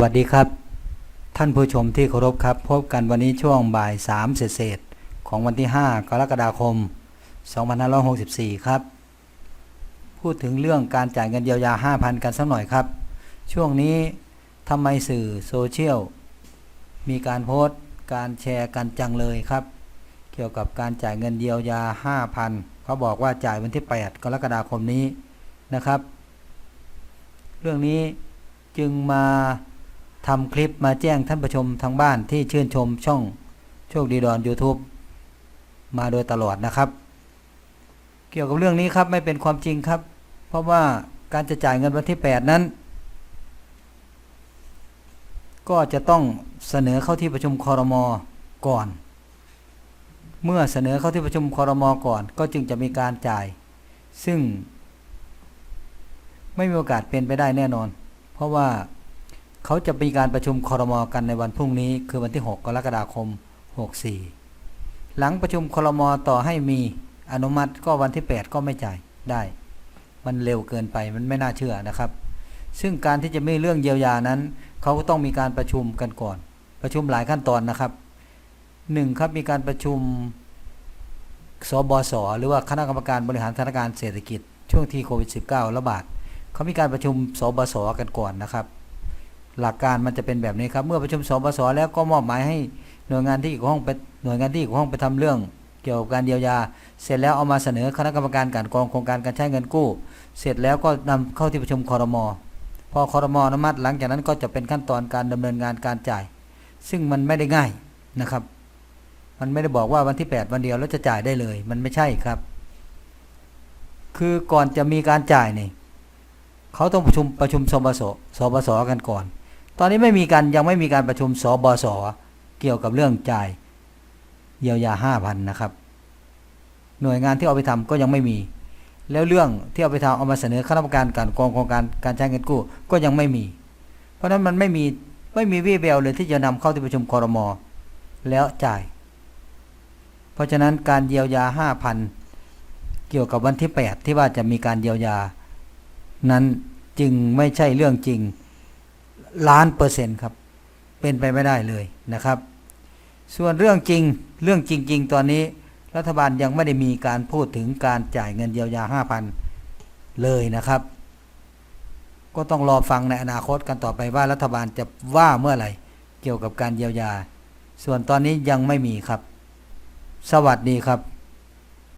วัสดีครับ ท่านผู้ชมที่เคารพครับ พบกันวันนี้ช่วงบ่าย3เศษของวันที่ 5 กรกฎาคม 2564 ครับ พูดถึงเรื่องการจ่ายเงินเยียวยา 5,000 กันสักหน่อยครับ ช่วงนี้ทำไมสื่อโซเชียลมีการโพสต์การแชร์กันจังเลยครับ เกี่ยวกับการจ่ายเงินเยียวยา 5,000 เขาบอกว่าจ่ายวันที่ 8 กรกฎาคมนี้นะครับ เรื่องนี้จึงมา ทำคลิปมาแจ้งท่านผู้ชมทางบ้านที่ชื่นชมช่องโชคดีดอน YouTube มาโดยตลอดนะครับ เกี่ยวกับเรื่องนี้ครับไม่เป็นความจริงครับ เพราะว่าการจะจ่ายเงินวันที่ 8 นั้น ก็จะต้องเสนอเข้าที่ประชุมคอรมอก่อน เมื่อเสนอเข้าที่ประชุมคอรมอก่อน ก็จึงจะมีการจ่าย ซึ่ง ไม่มีโอกาสเป็นไปได้แน่นอน เพราะว่า เขาจะมีการประชุมคอรมอกันในวันพรุ่งนี้ คือวันที่ 6 กรกฎาคม 64 หลังประชุมคอรมอต่อให้มีอนุมัติก็วันที่ 8 ก็ไม่จ่ายได้ มันเร็วเกินไปมันไม่น่าเชื่อนะครับ ซึ่งการที่จะไมีเรื่องเยียวยานั้น เขาก็ต้องมีการประชุมกันก่อน ประชุมหลายขั้นตอนนะครับหนึ่งครับมีการประชุมสบสหรือว่าคณะกรรมการบริหารสถานการณ์เศรษฐกิจ ช่วงที่โควิด -19 ระบาดเขามีการประชุมสบสกันก่อนนะครับ หลักการมันจะเป็นแบบนี้ครับ เมื่อประชุมสบสแล้วก็มอบหมายให้หน่วยงานที่เกี่ยวข้องไปหน่วยงานที่เกี่ยวข้องไปทำเรื่อง เกี่ยวกับการเยียวยา เสร็จแล้วเอามาเสนอคณะกรรมการการกองโครงการการใช้เงินกู้ เสร็จแล้วก็นำเข้าที่ประชุมคอรมอพอคอรมอนุมัติหลังจากนั้นก็จะเป็นขั้นตอนการดำเนินงานการจ่าย ซึ่งมันไม่ได้ง่ายนะครับ มันไม่ได้บอกว่าวันที่ 8 วันเดียวแล้วจะจ่ายได้เลย มันไม่ใช่ครับ คือก่อนจะมีการจ่ายนี่เขาต้องประชุมประชุมสบสสบสกันก่อน ตอนนี้ไม่มีการยังไม่มีการประชุมสบสเกี่ยวกับเรื่องจ่ายเยียวยาห้าพันนะครับ หน่วยงานที่เอาไปทำก็ยังไม่มี แล้วเรื่องที่เอาไปทำเอามาเสนอคณะกรรมการการกองโครงการการใช้เงินกู้ก็ยังไม่มี เพราะฉะนั้นมันไม่มีไม่มีวี่แววเลยที่จะนำเข้าที่ประชุมคอรมอแล้วจ่าย เพราะฉะนั้นการเยียวยาห้าพันเกี่ยวกับวันที่ 8 ที่ว่าจะมีการเยียวยา นั้นจึงไม่ใช่เรื่องจริง ล้านเปอร์เซ็นต์ครับ เป็นไปไม่ได้เลยนะครับ ส่วนเรื่องจริงเรื่องจริง ๆ ตอนนี้รัฐบาลยังไม่ได้มีการพูดถึงการจ่ายเงินเยียวยา 5,000 เลยนะครับ ก็ต้องรอฟังในอนาคตกันต่อไปว่ารัฐบาลจะว่าเมื่อไหร่เกี่ยวกับการเยียวยา ส่วนตอนนี้ยังไม่มีครับ สวัสดีครับ